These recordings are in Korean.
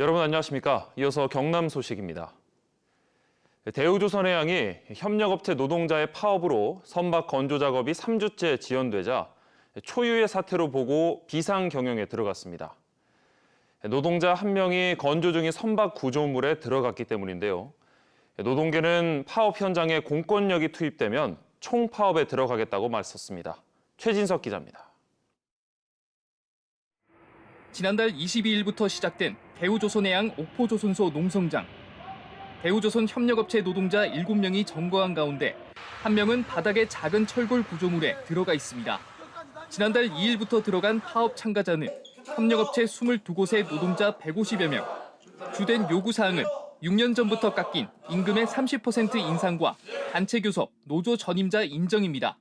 여러분 안녕하십니까? 이어서 경남 소식입니다. 대우조선해양이 협력업체 노동자의 파업으로 선박 건조 작업이 3주째 지연되자 초유의 사태로 보고 비상 경영에 들어갔습니다. 노동자 한 명이 건조 중인 선박 구조물에 들어갔기 때문인데요. 노동계는 파업 현장에 공권력이 투입되면 총파업에 들어가겠다고 말했습니다. 최진석 기자입니다. 지난달 22일부터 시작된 대우조선해양 옥포조선소 농성장. 대우조선 협력업체 노동자 7명이 점거한 가운데 한 명은 바닥에 작은 철골 구조물에 들어가 있습니다. 지난달 2일부터 들어간 파업 참가자는 협력업체 22곳의 노동자 150여 명. 주된 요구 사항은 6년 전부터 깎인 임금의 30% 인상과 단체 교섭, 노조 전임자 인정입니다.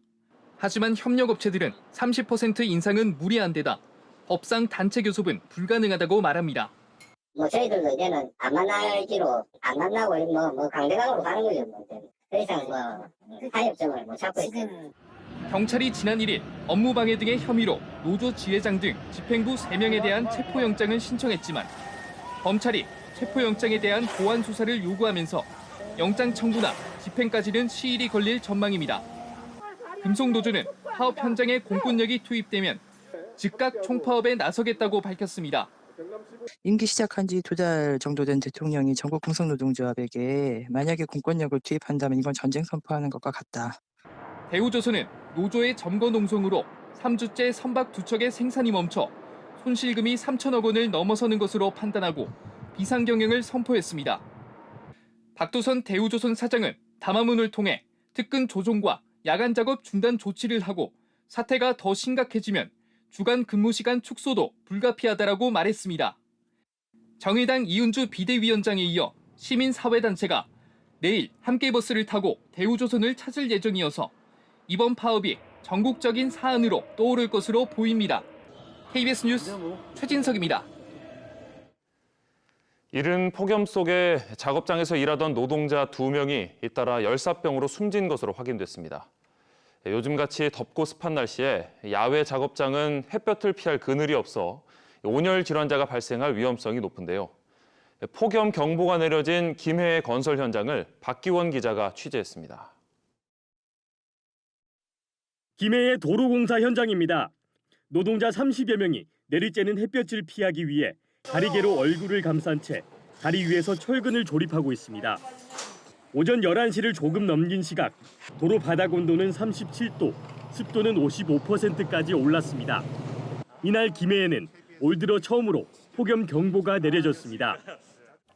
하지만 협력업체들은 30% 인상은 무리한 데다 법상 단체 교섭은 불가능하다고 말합니다. 뭐 저희들도 이제는 안 만나기로 안 만나고 뭐, 뭐 강대강으로 가는 거죠. 뭐. 더 이상 뭐 타협점을 못 찾고 있어요. 경찰이 지난 1일 업무방해 등의 혐의로 노조 지회장 등 집행부 3명에 대한 체포영장을 신청했지만 검찰이 체포영장에 대한 보완 수사를 요구하면서 영장 청구나 집행까지는 시일이 걸릴 전망입니다. 금속노조는 파업 현장에 공권력이 투입되면 즉각 총파업에 나서겠다고 밝혔습니다. 임기 시작한 지 두 달 정도 된 대통령이 전국 공성노동조합에게 만약에 공권력을 투입한다면 이건 전쟁 선포하는 것과 같다. 대우조선은 노조의 점거 농성으로 3주째 선박 두 척의 생산이 멈춰 손실금이 3천억 원을 넘어서는 것으로 판단하고 비상 경영을 선포했습니다. 박도선 대우조선 사장은 담화문을 통해 특근 조정과 야간 작업 중단 조치를 하고 사태가 더 심각해지면 주간 근무 시간 축소도 불가피하다라고 말했습니다. 정의당 이은주 비대위원장에 이어 시민사회단체가 내일 함께 버스를 타고 대우조선을 찾을 예정이어서 이번 파업이 전국적인 사안으로 떠오를 것으로 보입니다. KBS 뉴스 최진석입니다. 이른 폭염 속에 작업장에서 일하던 노동자 두 명이 잇따라 열사병으로 숨진 것으로 확인됐습니다. 요즘같이 덥고 습한 날씨에 야외 작업장은 햇볕을 피할 그늘이 없어 온열 질환자가 발생할 위험성이 높은데요. 폭염 경보가 내려진 김해의 건설 현장을 박기원 기자가 취재했습니다. 김해의 도로공사 현장입니다. 노동자 30여 명이 내리쬐는 햇볕을 피하기 위해 다리개로 얼굴을 감싼 채 다리 위에서 철근을 조립하고 있습니다. 오전 11시를 조금 넘긴 시각 도로 바닥 온도는 37도, 습도는 55%까지 올랐습니다. 이날 김해에는 올 들어 처음으로 폭염 경보가 내려졌습니다.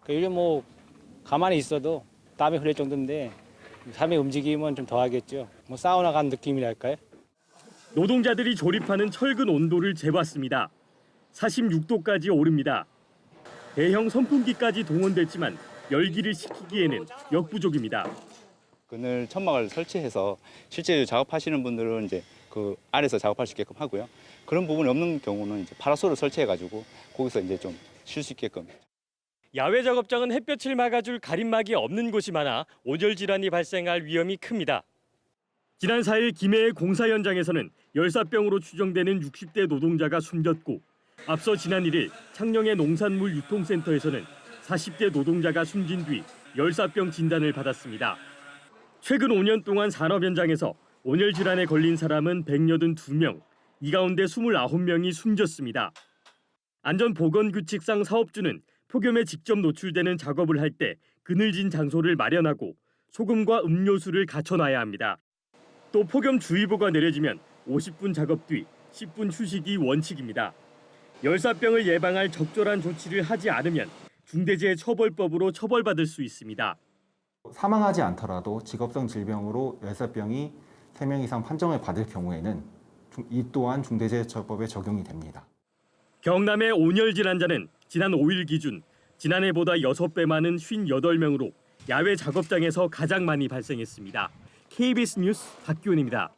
그 요즘 뭐 가만히 있어도 땀이 흐를 정도인데 삶의 움직임은 좀 더하겠죠. 뭐 사우나 간 느낌이랄까요? 노동자들이 조립하는 철근 온도를 재봤습니다. 46도까지 오릅니다. 대형 선풍기까지 동원됐지만 열기를 식히기에는 역부족입니다. 그늘 천막을 설치해서 실제 작업하시는 분들은 이제 그 안에서 작업할 수 있게끔 하고요. 그런 부분이 없는 경우는 이제 파라솔을 설치해가지고 거기서 이제 좀 쉴 수 있게끔 야외 작업장은 햇볕을 막아줄 가림막이 없는 곳이 많아 온열 질환이 발생할 위험이 큽니다. 지난 4일 김해의 공사 현장에서는 열사병으로 추정되는 60대 노동자가 숨졌고 앞서 지난 1일 창녕의 농산물 유통센터에서는 40대 노동자가 숨진 뒤 열사병 진단을 받았습니다. 최근 5년 동안 산업 현장에서 온열 질환에 걸린 사람은 182명, 이 가운데 29명이 숨졌습니다. 안전보건규칙상 사업주는 폭염에 직접 노출되는 작업을 할 때 그늘진 장소를 마련하고 소금과 음료수를 갖춰놔야 합니다. 또 폭염주의보가 내려지면 50분 작업 뒤 10분 휴식이 원칙입니다. 열사병을 예방할 적절한 조치를 하지 않으면 중대재해 처벌법으로 처벌받을 수 있습니다. 사망하지 않더라도 직업성 질병으로 열사병이 3명 이상 판정을 받을 경우에는 중- 이 또한 중대재해처벌법에 적용이 됩니다. 경남의 온열 질환자는 지난 5일 기준 지난해보다 6배 많은 58명으로 야외 작업장에서 가장 많이 발생했습니다. KBS 뉴스 박기훈입니다.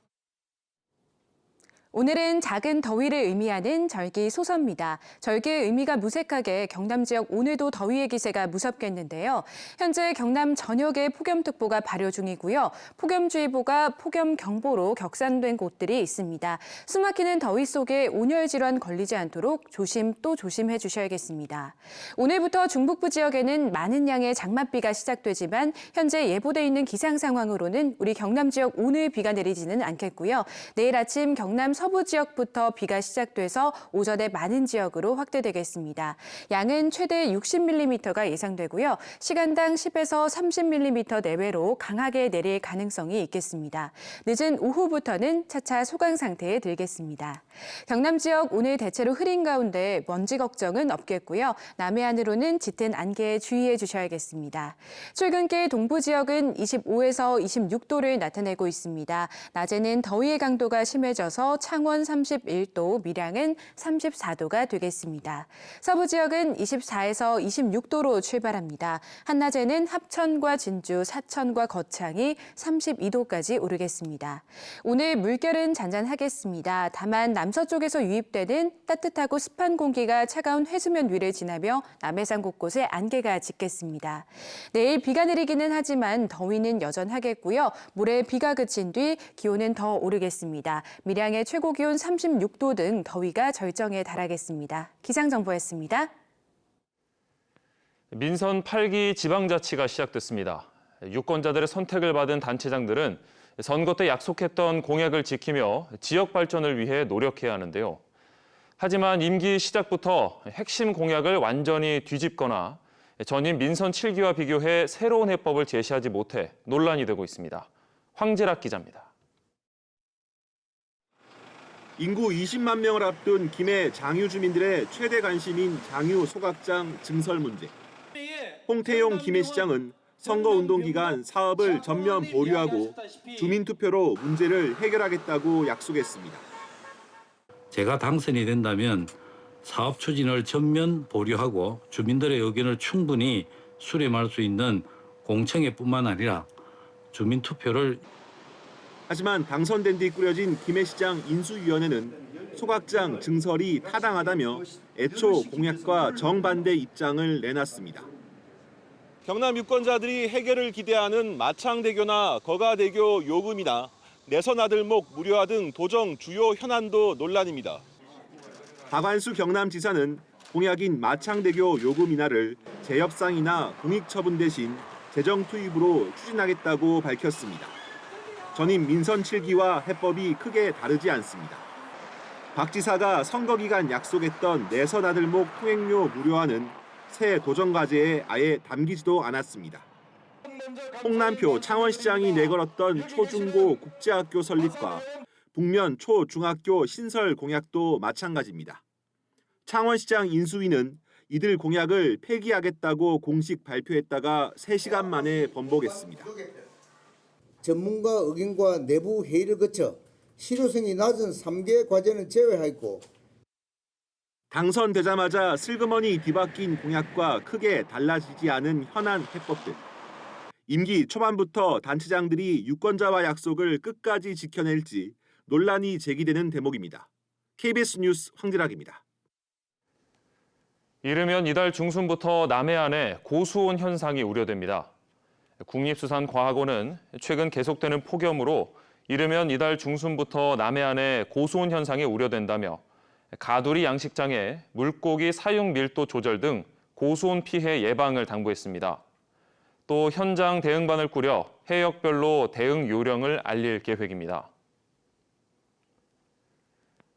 오늘은 작은 더위를 의미하는 절기 소서입니다. 절기의 의미가 무색하게 경남 지역 오늘도 더위의 기세가 무섭겠는데요. 현재 경남 전역에 폭염특보가 발효 중이고요. 폭염주의보가 폭염경보로 격산된 곳들이 있습니다. 숨막히는 더위 속에 온열 질환 걸리지 않도록 조심 또 조심해 주셔야겠습니다. 오늘부터 중북부 지역에는 많은 양의 장맛비가 시작되지만 현재 예보돼 있는 기상 상황으로는 우리 경남 지역 오늘 비가 내리지는 않겠고요. 내일 아침 경남 서부 지역부터 비가 시작돼서 오전에 많은 지역으로 확대되겠습니다. 양은 최대 60mm가 예상되고요. 시간당 10에서 30mm 내외로 강하게 내릴 가능성이 있겠습니다. 늦은 오후부터는 차차 소강 상태에 들겠습니다. 경남 지역 오늘 대체로 흐린 가운데 먼지 걱정은 없겠고요. 남해안으로는 짙은 안개에 주의해 주셔야겠습니다. 출근길 동부 지역은 25에서 26도를 나타내고 있습니다. 낮에는 더위의 강도가 심해져서 창원 31도, 밀양은 34도가 되겠습니다. 서부 지역은 24에서 26도로 출발합니다. 한낮에는 합천과 진주, 사천과 거창이 32도까지 오르겠습니다. 오늘 물결은 잔잔하겠습니다. 다만 남서쪽에서 유입되는 따뜻하고 습한 공기가 차가운 해수면 위를 지나며 남해상 곳곳에 안개가 짙겠습니다. 내일 비가 내리기는 하지만 더위는 여전하겠고요. 모레 비가 그친 뒤 기온은 더 오르겠습니다. 밀양의 최고 기온 36도 등 더위가 절정에 달하겠습니다. 기상정보였습니다. 민선 8기 지방자치가 시작됐습니다. 유권자들의 선택을 받은 단체장들은 선거 때 약속했던 공약을 지키며 지역 발전을 위해 노력해야 하는데요. 하지만 임기 시작부터 핵심 공약을 완전히 뒤집거나 전임 민선 7기와 비교해 새로운 해법을 제시하지 못해 논란이 되고 있습니다. 황지락 기자입니다. 인구 20만 명을 앞둔 김해 장유 주민들의 최대 관심인 장유 소각장 증설 문제. 홍태용 김해시장은 선거운동 기간 사업을 전면 보류하고 주민투표로 문제를 해결하겠다고 약속했습니다. 제가 당선이 된다면 사업 추진을 전면 보류하고 주민들의 의견을 충분히 수렴할 수 있는 공청회뿐만 아니라 주민 투표를 하지만 당선된 뒤 꾸려진 김해시장 인수위원회는 소각장 증설이 타당하다며 애초 공약과 정반대 입장을 내놨습니다. 경남 유권자들이 해결을 기대하는 마창대교나 거가대교 요금이나 내선 아들목 무료화 등 도정 주요 현안도 논란입니다. 박완수 경남지사는 공약인 마창대교 요금 인하를 재협상이나 공익처분 대신 재정 투입으로 추진하겠다고 밝혔습니다. 전임 민선 7기와 해법이 크게 다르지 않습니다. 박 지사가 선거 기간 약속했던 내선 아들목 통행료 무료화는 새 도전 과제에 아예 담기지도 않았습니다. 홍남표 창원시장이 내걸었던 초중고 국제학교 설립과 북면 초중학교 신설 공약도 마찬가지입니다. 창원시장 인수위는 이들 공약을 폐기하겠다고 공식 발표했다가 3시간 만에 번복했습니다. 전문가 의견과 내부 회의를 거쳐 실효성이 낮은 3개 과제는 제외하였고 당선되자마자 슬그머니 뒤바뀐 공약과 크게 달라지지 않은 현안 해법들. 임기 초반부터 단체장들이 유권자와 약속을 끝까지 지켜낼지 논란이 제기되는 대목입니다. KBS 뉴스 황진학입니다. 이르면 이달 중순부터 남해안에 고수온 현상이 우려됩니다. 국립수산과학원은 최근 계속되는 폭염으로 이르면 이달 중순부터 남해안에 고수온 현상이 우려된다며 가두리 양식장에 물고기 사육 밀도 조절 등 고수온 피해 예방을 당부했습니다. 또 현장 대응반을 꾸려 해역별로 대응 요령을 알릴 계획입니다.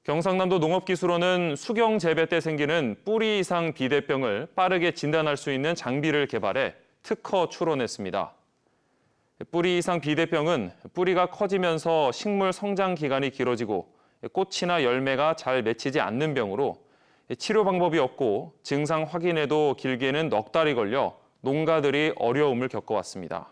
경상남도 농업기술원은 수경 재배 때 생기는 뿌리 이상 비대병을 빠르게 진단할 수 있는 장비를 개발해 특허 출원했습니다. 뿌리 이상 비대병은 뿌리가 커지면서 식물 성장 기간이 길어지고 꽃이나 열매가 잘 맺히지 않는 병으로 치료 방법이 없고 증상 확인에도 길게는 넉 달이 걸려 농가들이 어려움을 겪어왔습니다.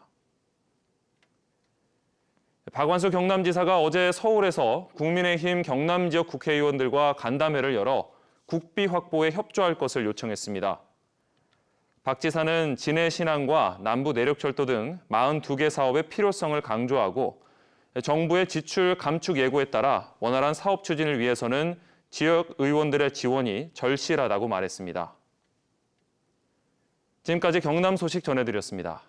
박완수 경남지사가 어제 서울에서 국민의힘 경남 지역 국회의원들과 간담회를 열어 국비 확보에 협조할 것을 요청했습니다. 박 지사는 진해 신항과 남부 내륙철도 등 42개 사업의 필요성을 강조하고 정부의 지출 감축 예고에 따라 원활한 사업 추진을 위해서는 지역 의원들의 지원이 절실하다고 말했습니다. 지금까지 경남 소식 전해드렸습니다.